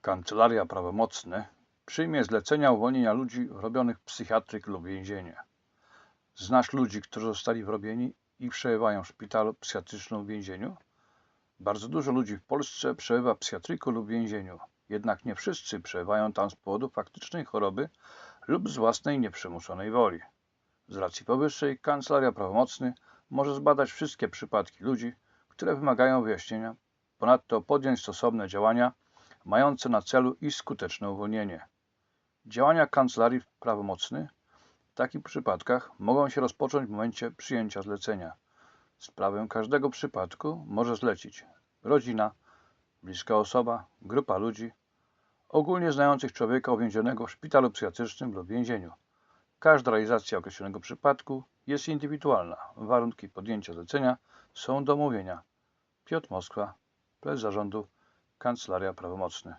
Kancelaria prawomocny przyjmie zlecenia uwolnienia ludzi robionych psychiatryk lub więzienie. Znasz ludzi, którzy zostali wrobieni i przebywają w szpitalu psychiatrycznym lub więzieniu? Bardzo dużo ludzi w Polsce przebywa w psychiatryku lub więzieniu, jednak nie wszyscy przebywają tam z powodu faktycznej choroby lub z własnej nieprzymuszonej woli. Z racji powyższej Kancelaria Prawomocny może zbadać wszystkie przypadki ludzi, które wymagają wyjaśnienia, ponadto podjąć stosowne działania mające na celu ich skuteczne uwolnienie. Działania Kancelarii Prawomocny w takich przypadkach mogą się rozpocząć w momencie przyjęcia zlecenia. Sprawę każdego przypadku może zlecić rodzina, bliska osoba, grupa ludzi, ogólnie znających człowieka uwięzionego w szpitalu psychiatrycznym lub więzieniu. Każda realizacja określonego przypadku jest indywidualna. Warunki podjęcia zlecenia są do omówienia. Piotr Moskwa, prezes zarządu Kancelaria Prawomocny.